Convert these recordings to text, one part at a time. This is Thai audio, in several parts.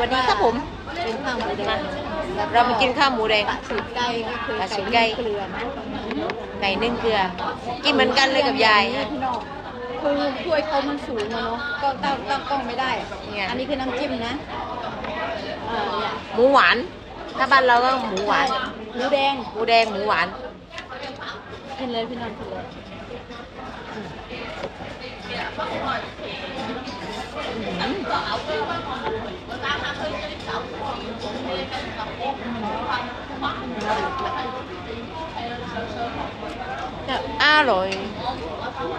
วัสดีครับผมเป็นข้าวหมูแดงเรามากินข้าวหมูแดงปลาสูตรไก่ก็คือปลาสูตรไก่เกลือนะไก่นึ่งเกลือ กินเหมือนกันเลยกับยายนี่พี่น้องคือถ้วยเขามันสูงอะเนาะก็ตั้งตั้งกล้องไม่ได้เนี่ยอันนี้คือน้ำจิ้มนะอ่าเนี่ยหมูหวาน ถ้าบ้านเราก็หมูหวานใช่หมูแดงหมูแดงหมูหวานกินเลยพี่น้องกินเลย จะอ ร่อย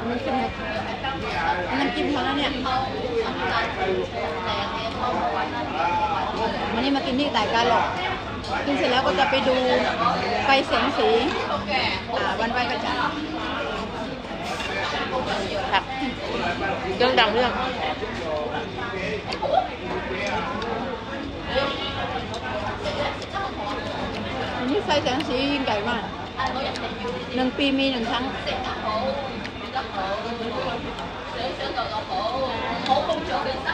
น้ำจิ้มน้ำจิ้มเขาแล้วเนี่ยวันนี้มากินที่ไต่กาหลอกกินเสร็จแล้วก็จะไปดูไฟแสงสีอ่าวันไหว้พระจันทร์ครับเรื่องดังเรื่องวันนี้ไฟแสงสียิ่งใหญ่มาก หนึ่งปีมีหนึ่งครั้ง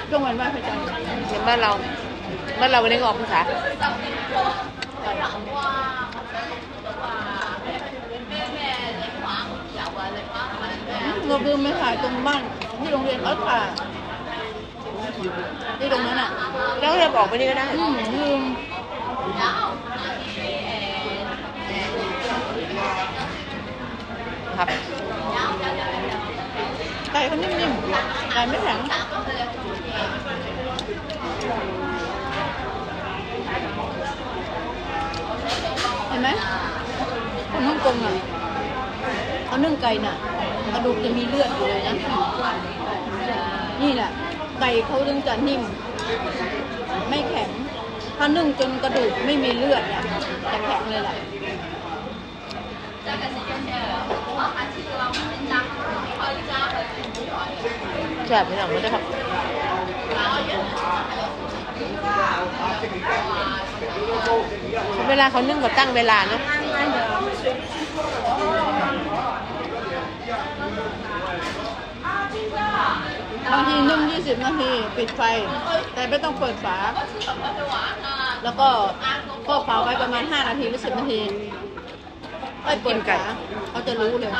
ช่วงวันไหว้พระจันทร์เห็นบ้านเราบ้านเราวันนี้ก็ออกพรรษาเราลืมไปถ่ายตรงบ้านที่โรงเรียนอัลฟาที่ตรงนั้นอะ แล้วเราบอกไปนี่ก็ได้ อืมลืม ครับไก่เขานิ่มๆไก่ไม่แข็งเห็นไหมคนฮ่องกงอะเขานึ่งไก่น่ะกระดูกจะมีเลือดอยู่เลยนะนี่แหละไก่เขาถึงจะนิ่ม ไม่แข็ง ถ้านึ่งจนกระดูกไม่มีเลือดเนี่ยจะแข็งเลยแหละ แซ่บพี่น้องไม่ได้ครับเวลาเขานึ่งเขาตั้งเวลาเนาะบางทีนึ่ง20นาทีปิดไฟ แต่ไม่ต้องเปิดฝา แล้วก็ก็เผาไว้ประมาณ5นาทีหรือ10นาที ไม่เปิดฝาเขาจะรู้เลย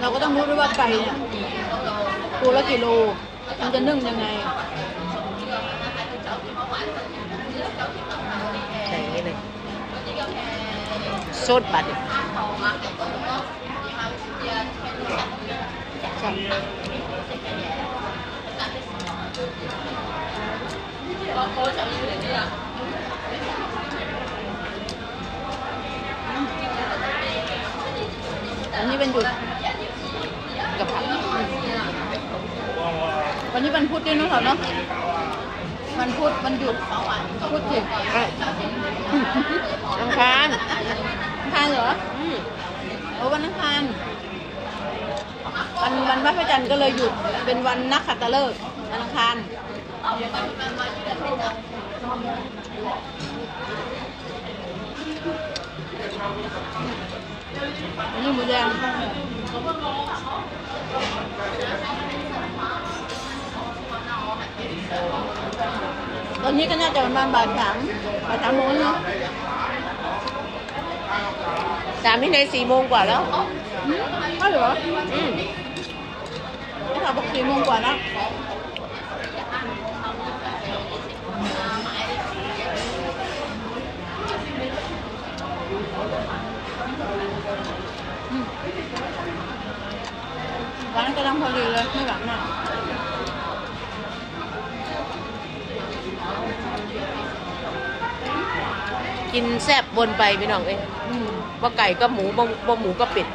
เราก็ต้องรู้ด้วยว่าไก่เนี่ยตัวละกี่โล มันจะนึ่งยังไงใส่อย่างนี้เลยโซดบัตรอัน นี้เป็นหยุดกับผักวันนี้วันพุธด้วยเนอะเนาะวันพุธวันหยุดพุธสิอะอังคารอังคารเหรออืมโอ้วันอังคารวันวันพระพระจันทร์ก็เลยหยุดเป็นวันนักขัตฤกษ์วันอังคาร อันนี้หมูแดงตอนนี้ก็น่าจะประมาณบ่ายสามบ่ายสามโมงเนาะสามที่ในสี่โมงกว่าแล้วอืมอ้าวเหรออืมไม่ค่ะบอกสี่โมงกว่าแล้ว อืมร้านกำลังพอดีเลยไม่หวานมากกินแซ่บบนไปพี่น้องเอ้ยอืมว่าไก่ก็หมูบ่บ่หมูก็เป็ด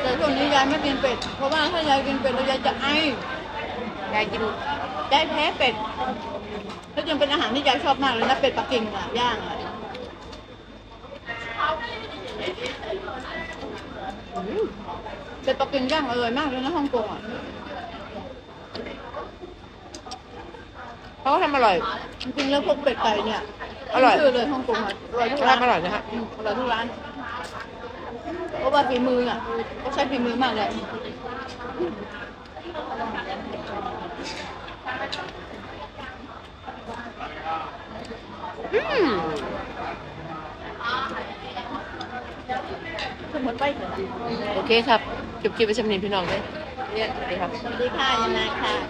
แต่ช่วงนี้ยายไม่กินเป็ด เพราะว่าถ้ายายกินเป็ดแล้วยายจะไอยายกินยายแพ้เป็ด แล้วยังเป็นอาหารที่ยายชอบมากเลยนะเป็ดปักกิ่งอะย่างอะ เป็ดปักกิ่งย่างอร่อยมากเลยนะฮ่องกงอะเขาก็ทำอร่อยจริงแล้วพวกเป็ดไก่เนี่ยอร่อยเลยฮ่องกงอะอร่อยทุกร้านอร่อยนะฮะอร่อยทุกร้านเพราะว่าฝีมืออะเขาใช้ฝีมือมากเลยอืม มติไปเถอะโอเคครับเก็บเก็บไปชำนินพี่น้องเลยสวัสดีครับ สวัสดีค่ะยานาค่ะ